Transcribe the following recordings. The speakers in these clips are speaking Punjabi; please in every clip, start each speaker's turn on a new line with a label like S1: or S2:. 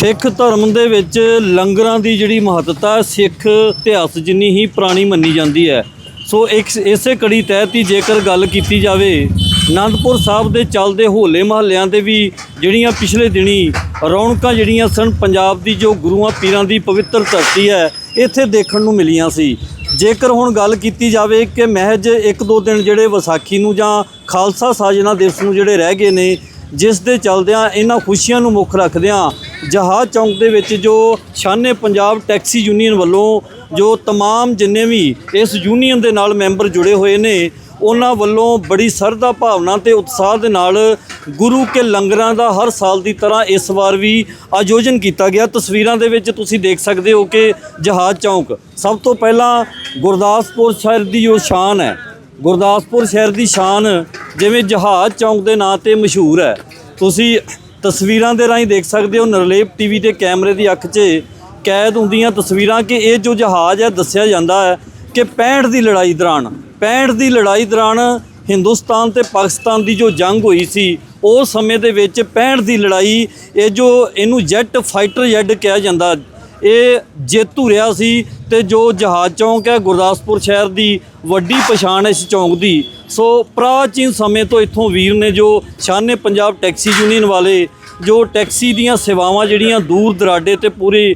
S1: ਸਿੱਖ ਧਰਮ ਦੇ ਵਿੱਚ ਲੰਗਰਾਂ ਦੀ ਜਿਹੜੀ ਮਹੱਤਤਾ ਸਿੱਖ ਇਤਿਹਾਸ ਜਿੰਨੀ ਹੀ ਪੁਰਾਣੀ ਮੰਨੀ ਜਾਂਦੀ ਹੈ। ਸੋ ਇੱਕ ਇਸੇ ਕੜੀ ਤਹਿਤ ਹੀ ਜੇਕਰ ਗੱਲ ਕੀਤੀ ਜਾਵੇ, ਅਨੰਦਪੁਰ ਸਾਹਿਬ ਦੇ ਚੱਲਦੇ ਹੋਲੇ ਮਹੱਲਿਆਂ ਦੇ ਵੀ ਜਿਹੜੀਆਂ ਪਿਛਲੇ ਦਿਨੀ ਰੌਣਕਾਂ ਜਿਹੜੀਆਂ ਸਨ, ਪੰਜਾਬ ਦੀ ਜੋ ਗੁਰੂਆਂ ਪੀਰਾਂ ਦੀ ਪਵਿੱਤਰ ਧਰਤੀ ਹੈ, ਇੱਥੇ ਦੇਖਣ ਨੂੰ ਮਿਲੀਆਂ ਸੀ। ਜੇਕਰ ਹੁਣ ਗੱਲ ਕੀਤੀ ਜਾਵੇ ਕਿ ਮਹਿਜ ਇੱਕ ਦੋ ਦਿਨ ਜਿਹੜੇ ਵਿਸਾਖੀ ਨੂੰ ਜਾਂ ਖਾਲਸਾ ਸਾਜਨਾ ਦਿਵਸ ਨੂੰ ਜਿਹੜੇ ਰਹਿ ਗਏ ਨੇ, ਜਿਸ ਦੇ ਚਲਦਿਆਂ ਇਹਨਾਂ ਖੁਸ਼ੀਆਂ ਨੂੰ ਮੁੱਖ ਰੱਖਦਿਆਂ ਜਹਾਜ਼ ਚੌਂਕ ਦੇ ਵਿੱਚ ਜੋ ਸ਼ਾਨੇ ਪੰਜਾਬ ਟੈਕਸੀ ਯੂਨੀਅਨ ਵੱਲੋਂ ਜੋ तमाम ਜਿੰਨੇ ਵੀ ਇਸ ਯੂਨੀਅਨ ਦੇ ਨਾਲ ਮੈਂਬਰ ਜੁੜੇ ਹੋਏ ਨੇ ਉਹਨਾਂ ਵੱਲੋਂ ਬੜੀ ਸਰਦਾ ਭਾਵਨਾ ਤੇ ਉਤਸ਼ਾਹ ਦੇ ਨਾਲ ਗੁਰੂ ਕੇ ਲੰਗਰਾਂ ਦਾ ਹਰ ਸਾਲ ਦੀ ਤਰ੍ਹਾਂ ਇਸ ਵਾਰ ਵੀ ਆਯੋਜਨ ਕੀਤਾ ਗਿਆ ਤਸਵੀਰਾਂ ਦੇ ਵਿੱਚ ਤੁਸੀਂ ਦੇਖ ਸਕਦੇ ਹੋ ਕਿ ਜਹਾਜ਼ ਚੌਂਕ ਸਭ ਤੋਂ ਪਹਿਲਾਂ ਗੁਰਦਾਸਪੁਰ ਸ਼ਹਿਰ ਦੀ ਜੋ ਸ਼ਾਨ ਹੈ ਗੁਰਦਾਸਪੁਰ ਸ਼ਹਿਰ ਦੀ ਸ਼ਾਨ ਜਿਵੇਂ ਜਹਾਜ਼ ਚੌਂਕ ਦੇ ਨਾਂ ਤੇ ਮਸ਼ਹੂਰ ਹੈ ਤੁਸੀਂ ਤਸਵੀਰਾਂ ਦੇ ਰਾਹੀਂ ਦੇਖ ਸਕਦੇ ਹੋ ਨਰਲੇਪ ਟੀਵੀ ਦੇ ਕੈਮਰੇ ਦੀ ਅੱਖ 'ਚ ਕੈਦ ਹੁੰਦੀਆਂ ਤਸਵੀਰਾਂ ਕਿ ਇਹ ਜੋ ਜਹਾਜ਼ ਹੈ, ਦੱਸਿਆ ਜਾਂਦਾ ਹੈ ਕਿ 65 ਦੀ ਲੜਾਈ ਦੌਰਾਨ 65 ਦੀ ਲੜਾਈ ਦੌਰਾਨ ਹਿੰਦੁਸਤਾਨ ਤੇ ਪਾਕਿਸਤਾਨ ਦੀ ਜੋ ਜੰਗ ਹੋਈ ਸੀ ਉਸ ਸਮੇਂ ਦੇ ਵਿੱਚ 65 ਦੀ ਲੜਾਈ, ਇਹ ਜੋ ਇਹਨੂੰ ਜੈਟ ਫਾਈਟਰ ਜੈਟ ਕਿਹਾ ਜਾਂਦਾ ਇਹ ਜੇਤੂ ਰਿਹਾ ਸੀ ਤੇ ਜੋ ਜਹਾਜ਼ ਚੌਂਕ ਹੈ ਗੁਰਦਾਸਪੁਰ ਸ਼ਹਿਰ ਦੀ ਵੱਡੀ ਪਛਾਣ ਇਸ ਚੌਂਕ ਦੀ। ਸੋ ਪ੍ਰਾਚੀਨ ਸਮੇਂ ਤੋਂ ਇੱਥੋਂ ਵੀਰ ਨੇ ਜੋ ਸ਼ਾਨੇ ਪੰਜਾਬ ਟੈਕਸੀ ਯੂਨੀਅਨ ਵਾਲੇ ਜੋ ਟੈਕਸੀ ਦੀਆਂ ਸੇਵਾਵਾਂ ਜਿਹੜੀਆਂ ਦੂਰ ਦਰਾਡੇ ਤੇ ਪੂਰੇ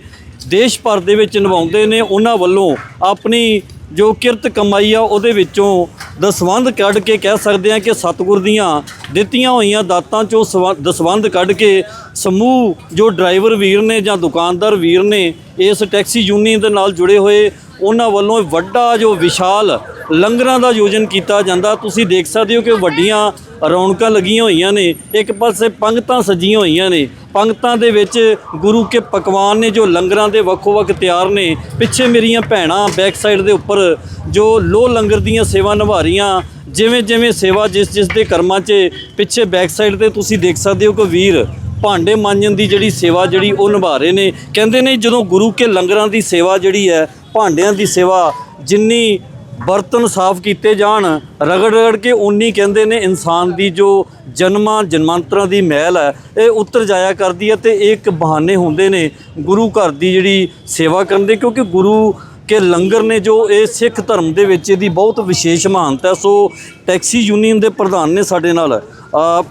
S1: ਦੇਸ਼ ਭਰ ਦੇ ਵਿੱਚ ਨਿਭਾਉਂਦੇ ਨੇ, ਉਹਨਾਂ ਵੱਲੋਂ ਆਪਣੀ ਜੋ ਕਿਰਤ ਕਮਾਈ ਆ, ਉਹਦੇ ਵਿੱਚੋਂ ਦਸਵੰਧ ਕੱਢ ਕੇ ਕਹਿ ਸਕਦੇ ਆ ਕਿ ਸਤਿਗੁਰ ਦੀਆਂ ਦਿੱਤੀਆਂ ਹੋਈਆਂ ਦਾਤਾਂ ਚੋਂ ਸਵ- ਦਸਵੰਧ ਕੱਢ ਕੇ ਸਮੂਹ ਜੋ ਡਰਾਈਵਰ ਵੀਰ ਨੇ ਜਾਂ ਦੁਕਾਨਦਾਰ ਵੀਰ ਨੇ ਇਸ ਟੈਕਸੀ ਯੂਨੀਅਨ ਦੇ ਨਾਲ ਜੁੜੇ ਹੋਏ, ਉਹਨਾਂ ਵੱਲੋਂ ਵੱਡਾ ਜੋ ਵਿਸ਼ਾਲ ਲੰਗਰਾਂ ਦਾ ਆਯੋਜਨ ਕੀਤਾ ਜਾਂਦਾ। ਤੁਸੀਂ ਦੇਖ ਸਕਦੇ ਹੋ ਕਿ ਵੱਡੀਆਂ ਰੌਣਕਾਂ ਲੱਗੀਆਂ ਹੋਈਆਂ ਨੇ, ਇੱਕ ਪਾਸੇ ਪੰਗਤਾਂ ਸਜੀਆਂ ਹੋਈਆਂ ਨੇ ਪੰਗਤਾਂ ਦੇ ਵਿੱਚ ਗੁਰੂ ਕੇ ਪਕਵਾਨ ਨੇ ਜੋ ਲੰਗਰਾਂ ਦੇ ਵੱਖੋ ਵੱਖ ਤਿਆਰ ਨੇ, ਪਿੱਛੇ ਮੇਰੀਆਂ ਭੈਣਾਂ ਬੈਕ ਸਾਈਡ ਦੇ ਉੱਪਰ ਜੋ ਲੋ ਲੰਗਰ ਦੀਆਂ ਸੇਵਾ ਨਿਭਾ ਰਹੀਆਂ ਜਿਵੇਂ ਜਿਵੇਂ ਸੇਵਾ ਜਿਸ ਜਿਸ ਦੇ ਕਰਮਾਂ 'ਚ ਪਿੱਛੇ ਬੈਕ ਸਾਈਡ ਤੇ ਤੁਸੀਂ ਦੇਖ ਸਕਦੇ ਹੋ ਕਿ ਵੀਰ ਭਾਂਡੇ ਮਾਂਜਣ ਦੀ ਜਿਹੜੀ ਸੇਵਾ ਜਿਹੜੀ ਉਹ ਨਿਭਾ ਰਹੇ ਨੇ। ਕਹਿੰਦੇ ਨੇ ਜਦੋਂ ਗੁਰੂ ਕੇ ਲੰਗਰਾਂ ਦੀ ਸੇਵਾ ਜਿਹੜੀ ਹੈ, ਭਾਂਡਿਆਂ ਦੀ ਸੇਵਾ ਜਿੰਨੀ ਬਰਤਨ ਸਾਫ਼ ਕੀਤੇ ਜਾਣ ਰਗੜ ਰਗੜ ਕੇ ਉਨੀ ਕਹਿੰਦੇ ਨੇ ਇਨਸਾਨ ਦੀ ਜੋ ਜਨਮਾਂ, ਜਨਮਾਂਤਰਾਂ ਦੀ ਮਹਿਲ ਹੈ, ਇਹ ਉਤਰ ਜਾਇਆ ਕਰਦੀ ਹੈ ਤੇ ਇਹ ਇੱਕ ਬਹਾਨੇ ਹੁੰਦੇ ਨੇ ਗੁਰੂ ਘਰ ਦੀ ਜਿਹੜੀ ਸੇਵਾ ਕਰਨ ਦੇ, ਕਿਉਂਕਿ ਗੁਰੂ ਕੇ ਲੰਗਰ ਨੇ ਜੋ ਇਹ ਸਿੱਖ ਧਰਮ ਦੇ ਵਿੱਚ ਇਹਦੀ ਬਹੁਤ ਵਿਸ਼ੇਸ਼ ਮਹਾਨਤਾ ਹੈ। ਸੋ ਟੈਕਸੀ ਯੂਨੀਅਨ ਦੇ ਪ੍ਰਧਾਨ ਨੇ ਸਾਡੇ ਨਾਲ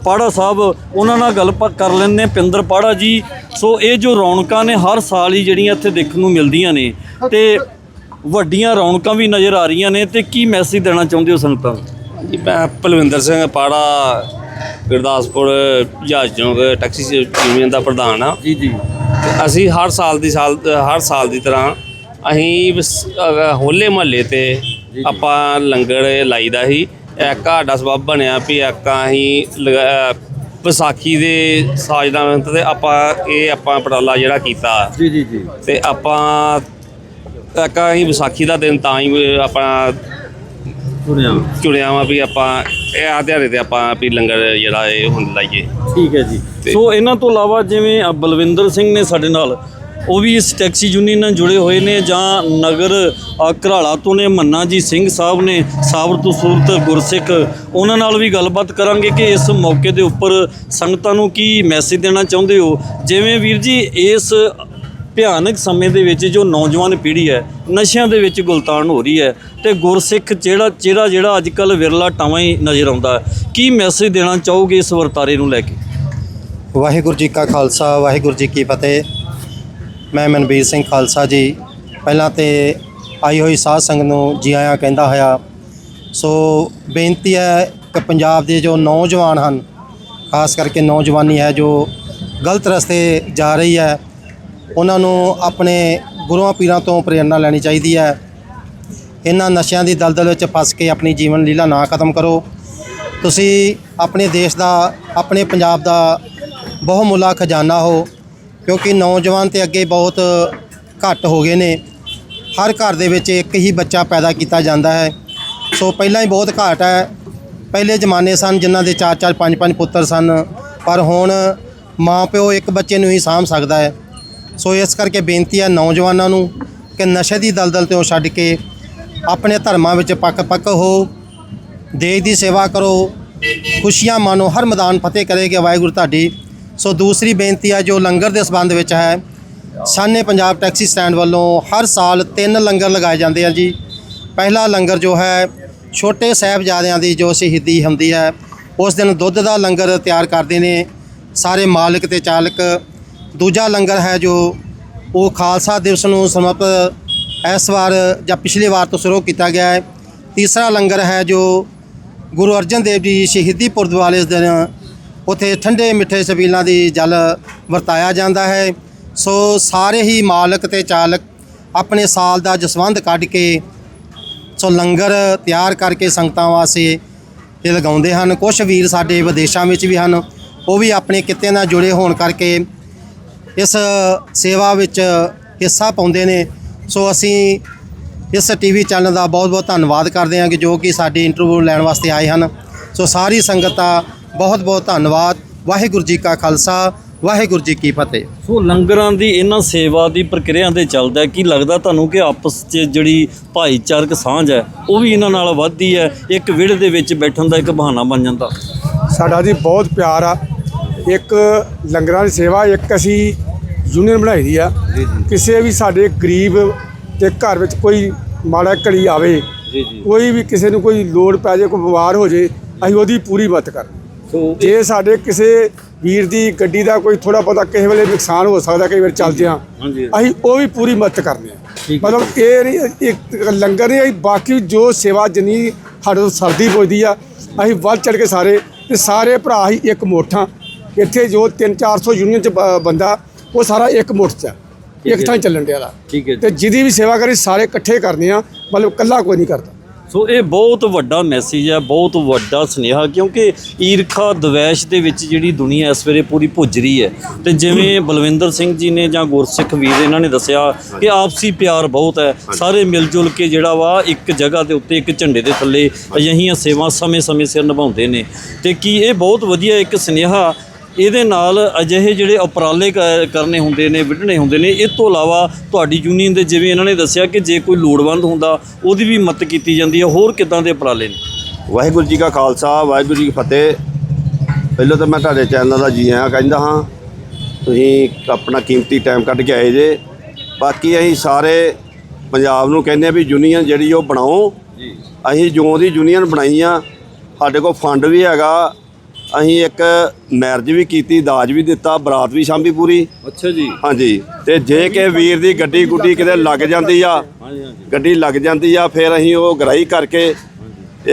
S1: ਪਾੜਾ ਸਾਹਿਬ, ਉਹਨਾਂ ਨਾਲ ਗੱਲ ਪ- ਕਰ ਲੈਂਦੇ ਹਾਂ। ਪਿੰਦਰ ਪਾੜਾ ਜੀ, ਸੋ ਇਹ ਜੋ ਰੌਣਕਾਂ ਨੇ ਹਰ ਸਾਲ ਹੀ ਜਿਹੜੀਆਂ ਇੱਥੇ ਦੇਖਣ ਨੂੰ ਮਿਲਦੀਆਂ ਨੇ ਤੇ ਵੱਡੀਆਂ ਰੌਣਕਾਂ ਵੀ ਨਜ਼ਰ ਆ ਰਹੀਆਂ ਨੇ ਤੇ ਕੀ ਮੈਸੇਜ ਦੇਣਾ ਚਾਹੁੰਦੇ ਹੋ ਸੰਗਤਾਂ ਨੂੰ?
S2: ਜੀ ਮੈਂ ਪਲਵਿੰਦਰ ਸਿੰਘ ਪਾੜਾ ਗੁਰਦਾਸਪੁਰ ਜਹਾਜ਼ ਚੌਂਕ ਟੈਕਸੀ ਯੂਨੀਅਨ ਦਾ ਪ੍ਰਧਾਨ ਆ
S1: ਜੀ ਜੀ।
S2: ਤੇ ਅਸੀਂ ਹਰ ਸਾਲ ਦੀ ਸਾਲ ਹਰ ਸਾਲ ਦੀ ਤਰ੍ਹਾਂ ਅਸੀਂ ਅਹ ਹੋਲੇ ਮਹੱਲੇ ਤੇ ਆਪਾਂ ਲੰਗਰ ਲਾਈਦਾ ਸੀ। ਇੱਕ ਸਾਡਾ ਸਬਬ ਬਣਿਆ ਵੀ ਇੱਕ ਅਸੀਂ ਲਗਾ- ਅਹ ਵਿਸਾਖੀ ਦੇ ਸਾਜਦਾ ਤੇ ਆਪਾਂ ਇਹ ਆਪਾਂ ਪਟਾਲਾ ਜਿਹੜਾ ਕੀਤਾ।
S1: ਜੀ ਜੀ ਜੀ।
S2: ਤੇ ਆਪਾਂ ਇੱਕ ਅਸੀਂ ਵਿਸਾਖੀ ਦਾ ਦਿਨ ਤਾਂ ਹੀ
S1: ਸੁਣਿਆ
S2: ਚੁਣਿਆ ਵਾ ਵੀ ਆਪਾਂ ਇਹ ਆ ਦਿਹਾੜੇ ਤੇ ਆਪਾਂ ਵੀ ਲੰਗਰ ਜਿਹੜਾ ਇਹ ਹੁਣ ਲਾਈਏ।
S1: ਠੀਕ ਹੈ ਜੀ। ਸੋ ਇਹਨਾਂ ਤੋਂ ਇਲਾਵਾ ਜਿਵੇਂ ਅ, ਬਲਵਿੰਦਰ ਸਿੰਘ ਨੇ ਸਾਡੇ ਨਾਲ ਉਹ ਵੀ ਇਸ ਟੈਕਸੀ ਯੂਨੀਅਨ ਨਾਲ ਜੁੜੇ ਹੋਏ ਨੇ ਜਾਂ ਨਗਰ ਘਰਾਲਾ ਤੋਂ ਨੇ ਮੰਨਾ ਜੀ ਸਿੰਘ ਸਾਹਿਬ ਨੇ ਸਾਬਰ ਤੋਂ ਸੂਰਤ ਗੁਰਸਿੱਖ ਉਹਨਾਂ ਨਾਲ ਵੀ ਗੱਲਬਾਤ ਕਰਾਂਗੇ ਕਿ ਇਸ ਮੌਕੇ ਦੇ ਉੱਪਰ ਸੰਗਤਾਂ ਨੂੰ ਕੀ ਮੈਸੇਜ ਦੇਣਾ ਚਾਹੁੰਦੇ ਹੋ? ਜਿਵੇਂ ਵੀਰ ਜੀ ਇਸ ਭਿਆਨਕ ਸਮੇਂ ਦੇ ਵਿੱਚ ਜੋ ਨੌਜਵਾਨ ਪੀੜ੍ਹੀ ਹੈ, ਨਸ਼ਿਆਂ ਦੇ ਵਿੱਚ ਗੁਲਤਾਨ ਹੋ ਰਹੀ ਹੈ ਤੇ ਗੁਰਸਿੱਖ ਜਿਹੜਾ, ਚਿਹਰਾ ਜਿਹੜਾ ਅੱਜ ਕੱਲ ਵਿਰਲਾ ਟਾਵਾਂ ਹੀ ਨਜ਼ਰ ਆਉਂਦਾ ਕੀ ਮੈਸੇਜ ਦੇਣਾ ਚਾਹੋਗੇ ਇਸ ਵਰਤਾਰੇ ਨੂੰ ਲੈ ਕੇ?
S3: ਵਾਹਿਗੁਰੂ ਜੀ ਕਾ ਖਾਲਸਾ, ਵਾਹਿਗੁਰੂ ਜੀ ਕੀ ਫਤਿਹ। ਮੈਂ ਮਨਬੀਰ ਸਿੰਘ ਖਾਲਸਾ ਜੀ। ਪਹਿਲਾਂ ਤੇ ਆਈ ਹੋਈ ਸਾਧ ਸੰਗਤ ਨੂੰ ਜੀ ਆਇਆਂ ਕਹਿੰਦਾ ਹੋਇਆ, ਸੋ ਬੇਨਤੀ ਹੈ ਕਿ ਪੰਜਾਬ ਦੇ ਜੋ ਨੌਜਵਾਨ ਹਨ, ਖਾਸ ਕਰਕੇ ਨੌਜਵਾਨੀ ਹੈ ਜੋ ਗਲਤ ਰਸਤੇ ਜਾ ਰਹੀ ਹੈ ਉਹਨਾਂ ਨੂੰ ਆਪਣੇ ਗੁਰੂਆਂ ਪੀਰਾਂ ਤੋਂ ਪ੍ਰੇਰਣਾ ਲੈਣੀ ਚਾਹੀਦੀ ਹੈ। ਇਹਨਾਂ ਨਸ਼ਿਆਂ ਦੀ ਦਲਦਲ ਵਿੱਚ ਫਸ ਕੇ ਆਪਣੀ ਜੀਵਨ ਲੀਲਾ ਨਾ ਖਤਮ ਕਰੋ। ਤੁਸੀਂ ਆਪਣੇ ਦੇਸ਼ ਦਾ, ਆਪਣੇ ਪੰਜਾਬ ਦਾ ਬਹੁਮੁੱਲਾ ਖਜ਼ਾਨਾ ਹੋ, ਕਿਉਂਕਿ ਨੌਜਵਾਨ ਤੇ ਅੱਗੇ ਬਹੁਤ ਘੱਟ ਹੋ ਗਏ ਨੇ। ਹਰ ਘਰ ਦੇ ਵਿੱਚ ਇੱਕ ਹੀ ਬੱਚਾ ਪੈਦਾ ਕੀਤਾ ਜਾਂਦਾ ਹੈ। ਸੋ ਪਹਿਲਾਂ ਹੀ ਬਹੁਤ ਘਾਟ ਹੈ। ਪਹਿਲੇ ਜ਼ਮਾਨੇ ਸਨ ਜਿਨ੍ਹਾਂ ਦੇ 4-4 5-5 ਪੁੱਤਰ ਸਨ। ਪਰ ਹੁਣ ਮਾਂ ਪਿਓ ਇੱਕ ਬੱਚੇ ਨੂੰ ਹੀ ਸਾਂਭ ਸਕਦਾ ਹੈ। ਸੋ ਇਸ ਕਰਕੇ ਬੇਨਤੀ ਹੈ ਨੌਜਵਾਨਾਂ ਨੂੰ ਕਿ ਨਸ਼ੇ ਦੀ ਦਲਦਲ ਤੋਂ ਛੱਡ ਕੇ ਆਪਣੇ ਧਰਮਾਂ ਵਿੱਚ ਪੱਕ ਪੱਕ ਹੋ, ਦੇਸ਼ ਦੀ ਸੇਵਾ ਕਰੋ, ਖੁਸ਼ੀਆਂ ਮਾਨੋ ਹਰ ਮੈਦਾਨ ਫਤਿਹ ਕਰੇਗਾ ਵਾਹਿਗੁਰੂ ਤੁਹਾਡੀ। ਸੋ ਦੂਸਰੀ ਬੇਨਤੀ ਹੈ, ਜੋ ਲੰਗਰ ਦੇ ਸੰਬੰਧ ਵਿੱਚ ਹੈ, ਸਾਨੇ ਪੰਜਾਬ ਟੈਕਸੀ ਸਟੈਂਡ ਵੱਲੋਂ ਹਰ ਸਾਲ ਤਿੰਨ ਲੰਗਰ ਲਗਾਏ ਜਾਂਦੇ ਆ ਜੀ। ਪਹਿਲਾ ਲੰਗਰ ਜੋ ਹੈ, ਛੋਟੇ ਸਾਹਿਬਜ਼ਾਦਿਆਂ ਦੀ ਜੋ ਸ਼ਹੀਦੀ ਹੁੰਦੀ ਹੈ, ਉਸ ਦਿਨ ਦੁੱਧ ਦਾ ਲੰਗਰ ਤਿਆਰ ਕਰਦੇ ਨੇ, ਸਾਰੇ ਮਾਲਕ ਤੇ ਚਾਲਕ ਦੂਜਾ ਲੰਗਰ ਹੈ ਜੋ ਉਹ ਖਾਲਸਾ ਦਿਵਸ ਨੂੰ ਸਮਰਪਿਤ ਇਸ ਵਾਰ ਜਾਂ ਪਿਛਲੀ ਵਾਰ ਤੋਂ ਸ਼ੁਰੂ ਕੀਤਾ ਗਿਆ ਹੈ। ਤੀਸਰਾ ਲੰਗਰ ਹੈ ਜੋ ਗੁਰੂ ਅਰਜਨ ਦੇਵ ਜੀ ਸ਼ਹੀਦੀ ਪੁਰਬ ਵਾਲੇ ਇਸ ਦਿਨ ਉਥੇ ਠੰਡੇ ਮਿੱਠੇ ਸਬੀਲਾਂ ਦੀ ਜਲ ਵਰਤਾਇਆ ਜਾਂਦਾ ਹੈ। ਸੋ ਸਾਰੇ ਹੀ ਮਾਲਕ ਤੇ ਚਾਲਕ ਆਪਣੇ ਸਾਲ ਦਾ ਜਸਵੰਧ ਕੱਢ ਕੇ ਸੋ ਲੰਗਰ ਤਿਆਰ ਕਰਕੇ ਸੰਗਤਾਂ ਵਾਸਤੇ ਇਹ ਲਗਾਉਂਦੇ ਹਨ। ਕੁਝ ਵੀਰ ਸਾਡੇ ਵਿਦੇਸ਼ਾਂ ਵਿੱਚ ਵੀ ਹਨ, ਉਹ ਵੀ ਆਪਣੇ ਕਿੱਤੇ ਨਾਲ ਜੁੜੇ ਹੋਣ ਕਰਕੇ ਇਸ ਸੇਵਾ ਵਿੱਚ ਹਿੱਸਾ ਪਾਉਂਦੇ ਨੇ। ਸੋ ਅਸੀਂ ਇਸ ਟੀਵੀ ਚੈਨਲ ਦਾ ਬਹੁਤ-ਬਹੁਤ ਧੰਨਵਾਦ ਕਰਦੇ ਹਾਂ ਕਿ ਜੋ ਕਿ ਸਾਡੀ ਇੰਟਰਵਿਊ ਲੈਣ ਵਾਸਤੇ ਆਏ ਹਨ। ਸੋ ਸਾਰੀ ਸੰਗਤ ਦਾ ਬਹੁਤ-ਬਹੁਤ ਧੰਨਵਾਦ। ਵਾਹਿਗੁਰੂ ਜੀ ਕਾ ਖਾਲਸਾ ਵਾਹਿਗੁਰੂ ਜੀ ਕੀ ਫਤਿਹ।
S1: ਸੋ ਲੰਗਰਾਂ ਦੀ ਇਹਨਾਂ ਸੇਵਾ ਦੀ ਪ੍ਰਕਿਰਿਆ ਦੇ ਚੱਲਦਾ ਕੀ ਲੱਗਦਾ ਤੁਹਾਨੂੰ ਕਿ ਆਪਸ 'ਚ ਜਿਹੜੀ ਭਾਈਚਾਰਕ ਸਾਂਝ ਹੈ ਉਹ ਵੀ ਇਹਨਾਂ ਨਾਲ ਵੱਧਦੀ ਹੈ? ਇੱਕ ਵਿਹੜੇ ਦੇ ਵਿੱਚ ਬੈਠਣ ਦਾ ਇੱਕ ਬਹਾਨਾ ਬਣ ਜਾਂਦਾ।
S4: ਸਾਡਾ ਜੀ ਬਹੁਤ ਪਿਆਰ ਆ। ਇੱਕ ਲੰਗਰਾਂ ਦੀ ਸੇਵਾ ਇੱਕ ਅਸੀਂ ਯੂਨੀਅਨ ਬਣਾਈ ਦੀ ਆ। ਕਿਸੇ ਵੀ ਸਾਡੇ ਗਰੀਬ ਦੇ ਘਰ ਵਿੱਚ ਕੋਈ ਮਾੜਾ ਘੜੀ ਆਵੇ ਕੋਈ ਵੀ ਕਿਸੇ ਨੂੰ ਕੋਈ ਲੋੜ ਪੈ ਜਾਏ ਕੋਈ ਬਿਮਾਰ ਹੋ ਜੇ ਅਸੀਂ ਉਹਦੀ ਪੂਰੀ ਮਦਦ ਕਰ। ਜੇ ਸਾਡੇ ਕਿਸੇ ਵੀਰ ਦੀ ਗੱਡੀ ਦਾ ਕੋਈ ਥੋੜਾ ਬਹੁਤਾ ਕਿਸੇ ਵੇਲੇ ਨੁਕਸਾਨ ਹੋ ਸਕਦਾ ਕਈ ਵਾਰ ਚੱਲਦੇ ਆ ਅਸੀਂ ਉਹ ਵੀ ਪੂਰੀ ਮਦਦ ਕਰਨੇ ਆ। ਮਤਲਬ ਇਹ ਨਹੀਂ ਇੱਕ ਲੰਗਰ ਨਹੀਂ ਅਸੀਂ ਬਾਕੀ ਜੋ ਸੇਵਾ ਜਿੰਨੀ ਸਾਡੇ ਤੋਂ ਸਰਦੀ ਪੁੱਜਦੀ ਆ ਅਸੀਂ ਵੱਧ ਚੜ ਕੇ ਸਾਰੇ ਤੇ ਸਾਰੇ ਭਰਾ ਹੀ ਇੱਕ ਮੁੱਠਾਂ ਇੱਥੇ ਜੋ 3-400 ਯੂਨੀਅਨ ਚ ਬ- ਬੰਦਾ ਉਹ ਸਾਰਾ ਇੱਕ ਮੁੱਠ ਚ ਆ। ਇੱਕ
S1: ਹੈ।
S4: ਥਾਂ ਚੱਲਣ ਡਿਆ ਦਾ
S1: ਠੀਕ ਹੈ ਜੀ।
S4: ਤੇ ਜਿਹਦੀ ਵੀ ਸੇਵਾ ਕਰੀ ਸਾਰੇ ਇਕੱਠੇ ਕਰਨੇ ਆ ਮਤਲਬ ਇਕੱਲਾ ਕੋਈ ਨਹੀਂ ਕਰਦਾ।
S1: ਸੋ ਇਹ ਬਹੁਤ ਵੱਡਾ ਮੈਸੇਜ ਹੈ ਬਹੁਤ ਵੱਡਾ ਸੁਨੇਹਾ ਕਿਉਂਕਿ ਈਰਖਾ ਦਵੈਸ਼ ਦੇ ਵਿੱਚ ਜਿਹੜੀ ਦੁਨੀਆ ਇਸ ਵੇਲੇ ਪੂਰੀ ਭੁੱਜ ਰਹੀ ਹੈ। ਤੇ ਜਿਵੇਂ ਬਲਵਿੰਦਰ ਸਿੰਘ ਜੀ ਨੇ ਜਾਂ ਗੁਰਸਿੱਖ ਵੀਰ ਇਹਨਾਂ ਨੇ ਦੱਸਿਆ ਕਿ ਆਪਸੀ ਪਿਆਰ ਬਹੁਤ ਹੈ। ਸਾਰੇ ਮਿਲ ਜੁਲ ਕੇ ਜਿਹੜਾ ਵਾ ਇੱਕ ਜਗ੍ਹਾ ਦੇ ਉੱਤੇ ਇੱਕ ਝੰਡੇ ਦੇ ਥੱਲੇ ਅਜਿਹੀਆਂ ਸੇਵਾ ਸਮੇਂ-ਸਮੇਂ ਸਿਰ ਨਿਭਾਉਂਦੇ ਨੇ। ਤੇ ਕੀ ਇਹ ਬਹੁਤ ਵਧੀਆ ਇੱਕ ਸੁਨੇਹਾ ਇਹਦੇ ਨਾਲ ਅਜਿਹੇ ਜਿਹੜੇ ਉਪਰਾਲੇ ਕਰਨੇ ਹੁੰਦੇ ਨੇ ਵਿੱਢਣੇ ਹੁੰਦੇ ਨੇ ਇਹ ਤੋਂ ਇਲਾਵਾ ਤੁਹਾਡੀ ਯੂਨੀਅਨ ਦੇ ਜਿਵੇਂ ਇਹਨਾਂ ਨੇ ਦੱਸਿਆ ਕਿ ਜੇ ਕੋਈ ਲੋੜਵੰਦ ਹੁੰਦਾ ਉਹਦੀ ਵੀ ਮਦਦ ਕੀਤੀ ਜਾਂਦੀ ਹੈ ਹੋਰ ਕਿੱਦਾਂ ਦੇ ਉਪਰਾਲੇ ਨੇ?
S5: ਵਾਹਿਗੁਰੂ ਜੀ ਕਾ ਖਾਲਸਾ ਵਾਹਿਗੁਰੂ ਜੀ ਕੀ ਫਤਿਹ। ਪਹਿਲਾਂ ਤਾਂ ਮੈਂ ਤੁਹਾਡੇ ਚੈਨਲ ਦਾ ਜੀ ਆਇਆਂ ਕਹਿੰਦਾ ਹਾਂ ਤੁਸੀਂ ਆਪਣਾ ਕੀਮਤੀ ਟਾਈਮ ਕੱਢ ਕੇ ਆਏ ਜੇ। ਬਾਕੀ ਅਸੀਂ ਸਾਰੇ ਪੰਜਾਬ ਨੂੰ ਕਹਿੰਦੇ ਆ ਵੀ ਯੂਨੀਅਨ ਜਿਹੜੀ ਉਹ ਬਣਾਓ।
S1: ਜੀ।
S5: ਅਸੀਂ ਜਿਉਂ ਦੀ ਯੂਨੀਅਨ ਬਣਾਈ ਆ ਸਾਡੇ ਕੋਲ ਫੰਡ ਵੀ ਹੈਗਾ ਅਸੀਂ ਇੱਕ ਮੈਰਿਜ ਵੀ ਕੀਤੀ ਦਾਜ ਵੀ ਦਿੱਤਾ ਬਰਾਤ ਵੀ ਸਾਂਭੀ ਪੂਰੀ।
S1: ਅੱਛਾ ਜੀ।
S5: ਹਾਂਜੀ ਤੇ ਜੇ ਕਿ ਵੀਰ ਦੀ ਗੱਡੀ ਗੁੱਡੀ ਕਿਤੇ ਲੱਗ ਜਾਂਦੀ ਆ ਗੱਡੀ ਲੱਗ ਜਾਂਦੀ ਆ ਫਿਰ ਅਸੀਂ ਉਹ ਗਰਾਈ ਕਰਕੇ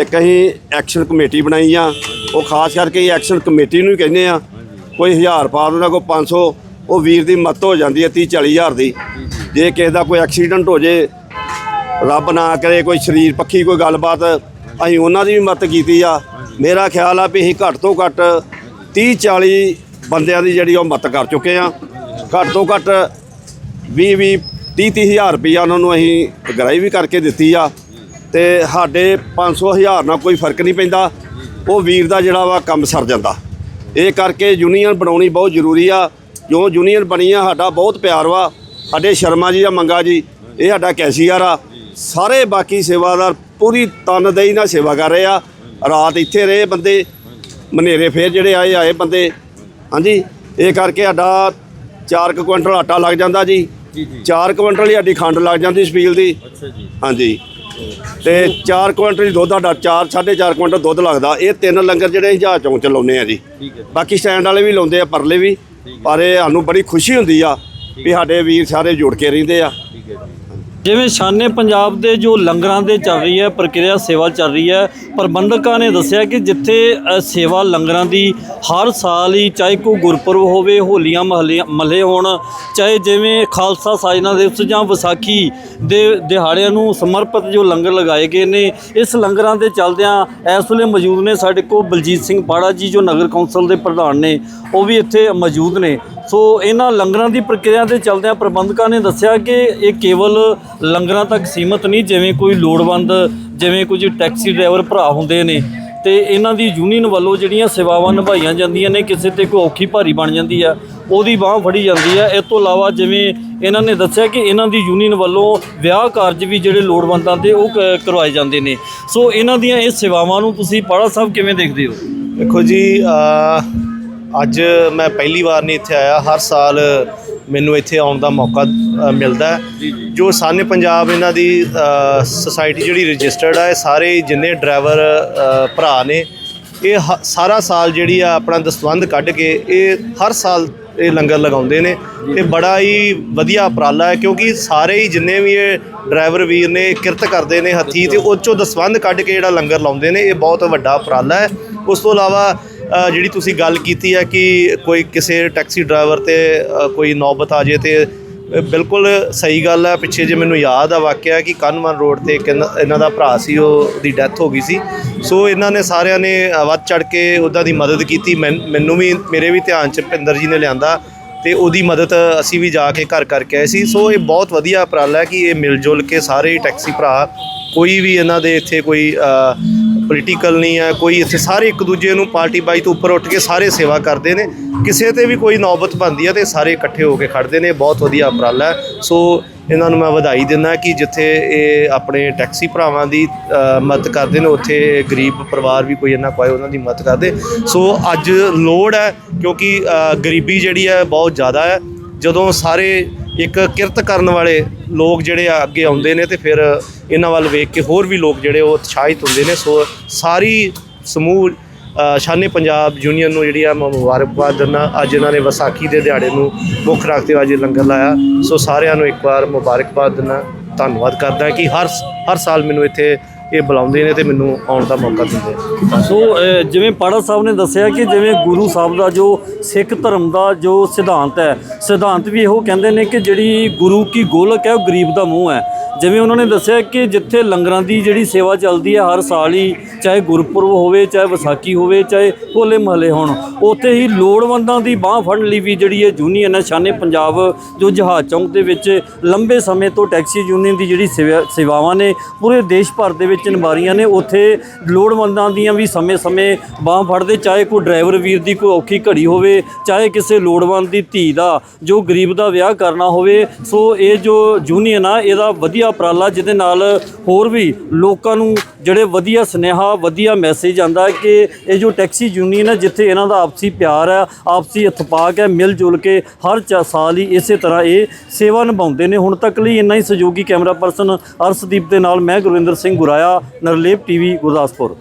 S5: ਇੱਕ ਅਸੀਂ ਐਕਸ਼ਨ ਕਮੇਟੀ ਬਣਾਈ ਆ। ਉਹ ਖਾਸ ਕਰਕੇ ਐਕਸ਼ਨ ਕਮੇਟੀ ਨੂੰ ਹੀ ਕਹਿੰਦੇ ਆ। ਕੋਈ 1000 ਪਾ ਦਿੰਦਾ ਕੋਈ 500 ਉਹ ਵੀਰ ਦੀ ਮਤ ਹੋ ਜਾਂਦੀ ਹੈ 30 40 ਹਜ਼ਾਰ ਦੀ। ਜੇ ਕਿਸੇ ਦਾ ਕੋਈ ਐਕਸੀਡੈਂਟ ਹੋ ਜੇ ਰੱਬ ਨਾ ਕਰੇ ਕੋਈ ਸਰੀਰ ਪੱਖੀ ਕੋਈ ਗੱਲਬਾਤ ਅਸੀਂ ਉਹਨਾਂ ਦੀ ਵੀ ਮਦਦ ਕੀਤੀ ਆ। ਮੇਰਾ ਖਿਆਲ ਆ ਵੀ ਅਸੀਂ ਘੱਟ ਤੋਂ ਘੱਟ 30 40 ਬੰਦਿਆਂ ਦੀ ਜਿਹੜੀ ਉਹ ਮਦਦ ਕਰ ਚੁੱਕੇ ਆ। ਘੱਟ ਤੋਂ ਘੱਟ 20 20 30 30 ਹਜ਼ਾਰ ਰੁਪਈਆ ਉਹਨਾਂ ਨੂੰ ਅਸੀਂ ਗਰਾਈ ਵੀ ਕਰਕੇ ਦਿੱਤੀ ਆ ਤੇ ਸਾਡੇ 500 ਹਜ਼ਾਰ ਨਾਲ ਕੋਈ ਫ਼ਰਕ ਨਹੀਂ ਪੈਂਦਾ। ਉਹ ਵੀਰ ਦਾ ਜਿਹੜਾ ਵਾ ਕੰਮ ਸਰ ਜਾਂਦਾ। ਇਹ ਕਰਕੇ ਯੂਨੀਅਨ ਬਣਾਉਣੀ ਬਹੁਤ ਜ਼ਰੂਰੀ ਆ। ਜੋ ਯੂਨੀਅਨ ਬਣੀ ਆ ਸਾਡਾ ਬਹੁਤ ਪਿਆਰ ਵਾ। ਸਾਡੇ ਸ਼ਰਮਾ ਜੀ ਆ ਮੰਗਾ ਜੀ, ਇਹ ਸਾਡਾ ਕੈਸ਼ੀਅਰ ਆ। ਸਾਰੇ ਬਾਕੀ ਸੇਵਾਦਾਰ ਪੂਰੀ ਤਨਦੇਹੀ ਨਾਲ ਸੇਵਾ ਕਰ ਰਹੇ ਆ। ਰਾਤ ਇੱਥੇ ਰਹੇ ਬੰਦੇ ਮਨੇਰੇ ਫੇਰ ਜਿਹੜੇ ਆਏ ਆਏ ਬੰਦੇ। ਹਾਂਜੀ ਇਹ ਕਰਕੇ ਸਾਡਾ 4 ਕੁਇੰਟਲ ਆਟਾ ਲੱਗ ਜਾਂਦਾ ਜੀ।
S1: ਜੀ ਜੀ।
S5: 4 ਕੁਇੰਟਲ ਹੀ ਸਾਡੀ ਖੰਡ ਲੱਗ ਜਾਂਦੀ ਸਪੀਲ ਦੀ।
S1: ਅੱਛਾ ਜੀ।
S5: ਹਾਂਜੀ। ਤੇ 4 ਕੁਇੰਟਲ ਹੀ ਦੁੱਧ ਸਾਡਾ 4 4.5 ਕੁਇੰਟਲ ਦੁੱਧ ਲੱਗਦਾ। ਇਹ ਤਿੰਨ ਲੰਗਰ ਜਿਹੜੇ ਜਹਾਜ਼ ਚ ਲਾਉਂਦੇ ਆ ਜੀ।
S1: ਠੀਕ ਹੈ
S5: ਬਾਕੀ ਸਟੈਂਡ ਵਾਲੇ ਵੀ ਲਾਉਂਦੇ ਆ ਪਰਲੇ ਵੀ। ਪਰ ਇਹ ਸਾਨੂੰ ਬੜੀ ਖੁਸ਼ੀ ਹੁੰਦੀ ਆ ਵੀ ਸਾਡੇ ਵੀਰ ਸਾਰੇ ਜੁੜ ਕੇ ਰਹਿੰਦੇ ਆ।
S1: ਜਿਵੇਂ ਸ਼ਾਨੇ ਪੰਜਾਬ ਦੇ ਜੋ ਲੰਗਰਾਂ ਦੇ ਚੱਲ ਰਹੀ ਹੈ, ਪ੍ਰਕਿਰਿਆ ਸੇਵਾ ਚੱਲ ਰਹੀ ਹੈ, ਪ੍ਰਬੰਧਕਾਂ ਨੇ ਦੱਸਿਆ ਕਿ ਜਿੱਥੇ ਸੇਵਾ ਲੰਗਰਾਂ ਦੀ ਹਰ ਸਾਲ ਹੀ ਚਾਹੇ ਕੋਈ ਗੁਰਪੁਰਬ ਹੋਵੇ, ਹੋਲੀਆਂ ਮਹੱਲੇ ਮਹੱਲੇ ਹੋਣ, ਚਾਹੇ ਜਿਵੇਂ ਖਾਲਸਾ ਸਾਜਨਾ ਦਿਵਸ ਜਾਂ ਵਿਸਾਖੀ ਦੇ ਦਿਹਾੜਿਆਂ ਨੂੰ ਸਮਰਪਿਤ ਜੋ ਲੰਗਰ ਲਗਾਏ ਗਏ ਨੇ, ਇਸ ਲੰਗਰਾਂ ਦੇ ਚੱਲਦਿਆਂ ਇਸ ਵੇਲੇ ਮੌਜੂਦ ਨੇ ਸਾਡੇ ਕੋਲ ਬਲਜੀਤ ਸਿੰਘ ਪਾੜਾ ਜੀ, ਜੋ ਨਗਰ ਕੌਂਸਲ ਦੇ ਪ੍ਰਧਾਨ ਨੇ, ਉਹ ਵੀ ਇੱਥੇ ਮੌਜੂਦ ਨੇ। ਸੋ ਇਹਨਾਂ ਲੰਗਰਾਂ ਦੀ ਪ੍ਰਕਿਰਿਆ ਦੇ ਚੱਲਦਿਆਂ ਪ੍ਰਬੰਧਕਾਂ ਨੇ ਦੱਸਿਆ ਕਿ ਇਹ ਕੇਵਲ ਲੰਗਰਾਂ ਤੱਕ ਸੀਮਤ ਨਹੀਂ, ਜਿਵੇਂ ਕੋਈ ਲੋੜਵੰਦ, ਜਿਵੇਂ ਕੁਝ ਟੈਕਸੀ ਡਰਾਈਵਰ ਭਰਾ ਹੁੰਦੇ ਨੇ। ਤੇ ਇਹਨਾਂ ਦੀ ਯੂਨੀਅਨ ਵੱਲੋਂ ਜਿਹੜੀਆਂ ਸੇਵਾਵਾਂ ਨਿਭਾਈਆਂ ਜਾਂਦੀਆਂ ਨੇ, ਕਿਸੇ ਤੇ ਕੋਈ ਔਖੀ ਭਾਰੀ ਬਣ ਜਾਂਦੀ ਆ, ਉਹਦੀ ਬਾਹ ਫੜੀ ਜਾਂਦੀ ਆ। ਇਸ ਤੋਂ ਇਲਾਵਾ ਜਿਵੇਂ ਇਹਨਾਂ ਨੇ ਦੱਸਿਆ ਕਿ ਇਹਨਾਂ ਦੀ ਯੂਨੀਅਨ ਵੱਲੋਂ ਵਿਆਹ ਕਾਰਜ ਵੀ ਜਿਹੜੇ ਲੋੜਵੰਦਾਂ ਦੇ ਉਹ ਕ- ਕਰਵਾਏ ਜਾਂਦੇ ਨੇ। ਸੋ ਇਹਨਾਂ ਦੀਆਂ ਇਹ ਸੇਵਾਵਾਂ ਨੂੰ ਤੁਸੀਂ ਪਾੜਾ ਸਾਹਿਬ ਕਿਵੇਂ ਦੇਖਦੇ ਹੋ?
S6: ਦੇਖੋ ਜੀ ਅੱਜ ਮੈਂ ਪਹਿਲੀ ਵਾਰ ਨਹੀਂ ਇੱਥੇ ਆਇਆ। ਹਰ ਸਾਲ ਮੈਨੂੰ ਇੱਥੇ ਆਉਣ ਦਾ ਮੌਕਾ ਮਿਲਦਾ ਜੋ ਸਾਨੇ ਪੰਜਾਬ ਇਹਨਾਂ ਦੀ ਸੁਸਾਇਟੀ ਜਿਹੜੀ ਰਜਿਸਟਰਡ ਹੈ ਸਾਰੇ ਜਿੰਨੇ ਡਰਾਈਵਰ ਭਰਾ ਨੇ ਇਹ ਸਾਰਾ ਸਾਲ ਜਿਹੜੀ ਆ ਆਪਣਾ ਦਸਵੰਧ ਕੱਢ ਕੇ ਇਹ ਹਰ ਸਾਲ ਇਹ ਲੰਗਰ ਲਗਾਉਂਦੇ ਨੇ। ਤੇ ਬੜਾ ਹੀ ਵਧੀਆ ਉਪਰਾਲਾ ਹੈ ਕਿਉਂਕਿ ਸਾਰੇ ਹੀ ਜਿੰਨੇ ਵੀ ਇਹ ਡਰਾਈਵਰ ਵੀਰ ਨੇ ਕਿਰਤ ਕਰਦੇ ਨੇ ਹੱਥੀ ਤੇ ਉਹ 'ਚੋਂ ਦਸਵੰਧ ਕੱਢ ਕੇ ਜਿਹੜਾ ਲੰਗਰ ਲਾਉਂਦੇ ਨੇ ਇਹ ਬਹੁਤ ਵੱਡਾ ਉਪਰਾਲਾ ਹੈ। ਉਸ ਤੋਂ ਇਲਾਵਾ ਜਿਹੜੀ ਤੁਸੀਂ ਗੱਲ ਕੀਤੀ ਹੈ ਕਿ ਕੋਈ ਕਿਸੇ ਟੈਕਸੀ ਡਰਾਈਵਰ ਤੇ ਕੋਈ ਨੌਬਤ ਆ ਜੇ ਤੇ ਬਿਲਕੁਲ ਸਹੀ ਗੱਲ ਹੈ। ਪਿੱਛੇ ਜੇ ਮੈਨੂੰ ਯਾਦ ਆ ਵਾਕਿਆ ਕਿ ਕਨਮਨ ਰੋਡ ਤੇ ਇੱਕ ਇਹਨਾਂ ਇਹਨਾਂ ਦਾ ਭਰਾ ਸੀ ਉਹ ਦੀ ਡੈਥ ਹੋ ਗਈ ਸੀ। ਸੋ ਇਹਨਾਂ ਨੇ ਸਾਰਿਆਂ ਨੇ ਵੱਧ ਚੜ ਕੇ ਉਹਦਾ ਦੀ ਮਦਦ ਕੀਤੀ। ਮੈਨ- ਮੈਨੂੰ ਵੀ, ਮੇਰੇ ਵੀ ਧਿਆਨ ਚ ਭਿੰਦਰ ਜੀ ਨੇ ਲਿਆਂਦਾ ਤੇ ਉਹਦੀ ਮਦਦ ਅਸੀਂ ਵੀ ਜਾ ਕੇ ਘਰ ਕਰਕੇ ਆਏ ਸੀ। ਸੋ ਇਹ ਬਹੁਤ ਵਧੀਆ ਉਪਰਾਲਾ ਹੈ ਕਿ ਇਹ ਮਿਲ ਜੁਲ ਕੇ ਸਾਰੇ ਹੀ ਟੈਕਸੀ ਭਰਾ, ਕੋਈ ਵੀ ਇਹਨਾਂ ਦੇ ਇੱਥੇ ਕੋਈ ਪੋਲੀਟੀਕਲ ਨਹੀਂ ਹੈ, ਕੋਈ ਇੱਥੇ ਸਾਰੇ ਇੱਕ ਦੂਜੇ ਨੂੰ ਪਾਰਟੀ ਬਾਈ ਤੋਂ ਉੱਪਰ ਉੱਠ ਕੇ ਸਾਰੇ ਸੇਵਾ ਕਰਦੇ ਨੇ, ਕਿਸੇ ਤੇ ਵੀ ਕੋਈ ਨੌਬਤ ਬਣਦੀ ਹੈ ਤੇ ਸਾਰੇ ਇਕੱਠੇ ਹੋ ਕੇ ਖੜਦੇ ਨੇ, ਬਹੁਤ ਵਧੀਆ ਉਪਰਾਲਾ ਹੈ। ਸੋ ਇਹਨਾਂ ਨੂੰ ਮੈਂ ਵਧਾਈ ਦਿੰਦਾ ਕਿ ਜਿੱਥੇ ਇਹ ਆਪਣੇ ਟੈਕਸੀ ਭਰਾਵਾਂ ਦੀ ਮਦਦ ਕਰਦੇ ਨੇ, ਉੱਥੇ ਗਰੀਬ ਪਰਿਵਾਰ ਵੀ ਕੋਈ ਇੰਨਾ ਕੋਏ ਉਹਨਾਂ ਦੀ ਮਦਦ ਕਰਦੇ। ਸੋ ਅੱਜ ਲੋੜ ਹੈ ਕਿਉਂਕਿ ਗਰੀਬੀ ਜਿਹੜੀ ਹੈ ਬਹੁਤ ਜ਼ਿਆਦਾ ਹੈ। ਜਦੋਂ ਸਾਰੇ ਇੱਕ ਕਿਰਤ ਕਰਨ ਵਾਲੇ ਲੋਕ ਜਿਹੜੇ ਆ ਅੱਗੇ ਆਉਂਦੇ ਨੇ ਤੇ ਫਿਰ ਇਹਨਾਂ ਵੱਲ ਵੇਖ ਕੇ ਹੋਰ ਵੀ ਲੋਕ ਜਿਹੜੇ ਉਹ ਉਤਸ਼ਾਹਿਤ ਹੁੰਦੇ ਨੇ। ਸੋ ਸਾਰੀ ਸਮੂਹ ਸ਼ਾਨੇ ਪੰਜਾਬ ਯੂਨੀਅਨ ਨੂੰ ਜਿਹੜੀ ਆ ਮੈਂ, ਮੁਬਾਰਕਬਾਦ ਦਿੰਦਾ। ਅੱਜ ਇਹਨਾਂ ਨੇ ਵਿਸਾਖੀ ਦੇ ਦਿਹਾੜੇ ਨੂੰ ਮੁੱਖ ਰੱਖਦੇ ਹੋਏ ਅੱਜ ਲੰਗਰ ਲਾਇਆ। ਸੋ ਸਾਰਿਆਂ ਨੂੰ ਇੱਕ ਵਾਰ ਮੁਬਾਰਕਬਾਦ ਦਿੰਦਾ। ਧੰਨਵਾਦ ਕਰਦਾ ਕਿ ਹਰ ਹਰ ਸਾਲ ਮੈਨੂੰ ਇੱਥੇ ਇਹ ਬੁਲਾਉਂਦੇ ਨੇ ਤੇ ਮੈਨੂੰ ਆਉਣ ਦਾ ਮੌਕਾ ਦਿੰਦੇ ਨੇ।
S1: ਸੋ ਜਿਵੇਂ ਪਾੜਾ ਸਾਹਿਬ ਨੇ ਦੱਸਿਆ ਕਿ ਜਿਵੇਂ ਗੁਰੂ ਸਾਹਿਬ ਦਾ ਜੋ ਸਿੱਖ ਧਰਮ ਦਾ ਜੋ ਸਿਧਾਂਤ ਹੈ, ਸਿਧਾਂਤ ਵੀ ਇਹੋ ਕਹਿੰਦੇ ਨੇ ਕਿ ਜਿਹੜੀ ਗੁਰੂ ਕੀ ਗੋਲਕ ਹੈ, ਉਹ ਗਰੀਬ ਦਾ ਮੂੰਹ ਹੈ। ਜਿਵੇਂ ਉਹਨਾਂ ਨੇ ਦੱਸਿਆ ਕਿ ਜਿੱਥੇ ਲੰਗਰਾਂ ਦੀ ਜਿਹੜੀ ਸੇਵਾ ਚੱਲਦੀ ਹੈ, ਹਰ ਸਾਲ ਹੀ ਚਾਹੇ ਗੁਰਪੁਰਬ ਹੋਵੇ, ਚਾਹੇ ਵਿਸਾਖੀ ਹੋਵੇ, ਚਾਹੇ ਹੋਲੇ ਮਹੱਲੇ ਹੋਣ, ਉੱਥੇ ਹੀ ਲੋੜਵੰਦਾਂ ਦੀ ਬਾਹ ਫੜਨ ਲਈ ਵੀ ਜਿਹੜੀ ਇਹ ਯੂਨੀਅਨ ਹੈ, ਸ਼ਾਨੇ ਪੰਜਾਬ ਜੋ ਜਹਾਜ਼ ਚੌਂਕ ਦੇ ਵਿੱਚ ਲੰਬੇ ਸਮੇਂ ਤੋਂ ਟੈਕਸੀ ਯੂਨੀਅਨ ਦੀ ਜਿਹੜੀ ਸੇਵਾ- ਸੇਵਾਵਾਂ ਨੇ, ਪੂਰੇ ਦੇਸ਼ ਭਰ ਦੇ ਵਿੱਚ ਨਿਭਾ ਨੇ ਉੱਥੇ ਲੋੜਵੰਦਾਂ ਦੀਆਂ ਵੀ ਸਮੇਂ-ਸਮੇਂ ਬਾਹ ਫੜਦੇ, ਚਾਹੇ ਕੋਈ ਡਰਾਈਵਰ ਵੀਰ ਦੀ ਕੋਈ ਔਖੀ ਘੜੀ ਹੋਵੇ, ਚਾਹੇ ਕਿਸੇ ਲੋੜਵੰਦ ਦੀ ਧੀ ਦਾ, ਜੋ ਗਰੀਬ ਦਾ ਵਿਆਹ ਕਰਨਾ ਹੋਵੇ, ਸੋ ਇਹ ਜੋ ਯੂਨੀਅਨ ਆ, ਇਹਦਾ ਵਧੀਆ ਉਪਰਾਲਾ ਜਿਹਦੇ ਨਾਲ ਹੋਰ ਵੀ ਲੋਕਾਂ ਨੂੰ ਜਿਹੜੇ ਵਧੀਆ ਸੁਨੇਹਾ, ਵਧੀਆ ਮੈਸੇਜ ਆਂਦਾ ਕਿ ਇਹ ਜੋ ਟੈਕਸੀ ਯੂਨੀਅਨ ਹੈ, ਜਿੱਥੇ ਇਹਨਾਂ ਦਾ ਆਪਸੀ ਪਿਆਰ ਹੈ, ਆਪਸੀ ਇਤਫਾਕ ਹੈ ਮਿਲ ਜੁਲ ਕੇ ਹਰ ਚਾ- ਸਾਲ ਹੀ ਇਸੇ ਤਰ੍ਹਾਂ ਇਹ ਸੇਵਾ ਨਿਭਾਉਂਦੇ ਨੇ। ਹੁਣ ਤੱਕ ਲਈ ਇੰਨਾ ਹੀ ਸਹਿਯੋਗੀ ਕੈਮਰਾ ਪਰਸਨ ਅਰਸ਼ਦੀਪ ਦੇ ਨਾਲ ਮੈਂ ਗੁਰਵਿੰਦਰ ਸਿੰਘ ਗੁਰਾਇਆ। ਨਰਲੇਪ ਟੀਵੀ ਗੁਰਦਾਸਪੁਰ।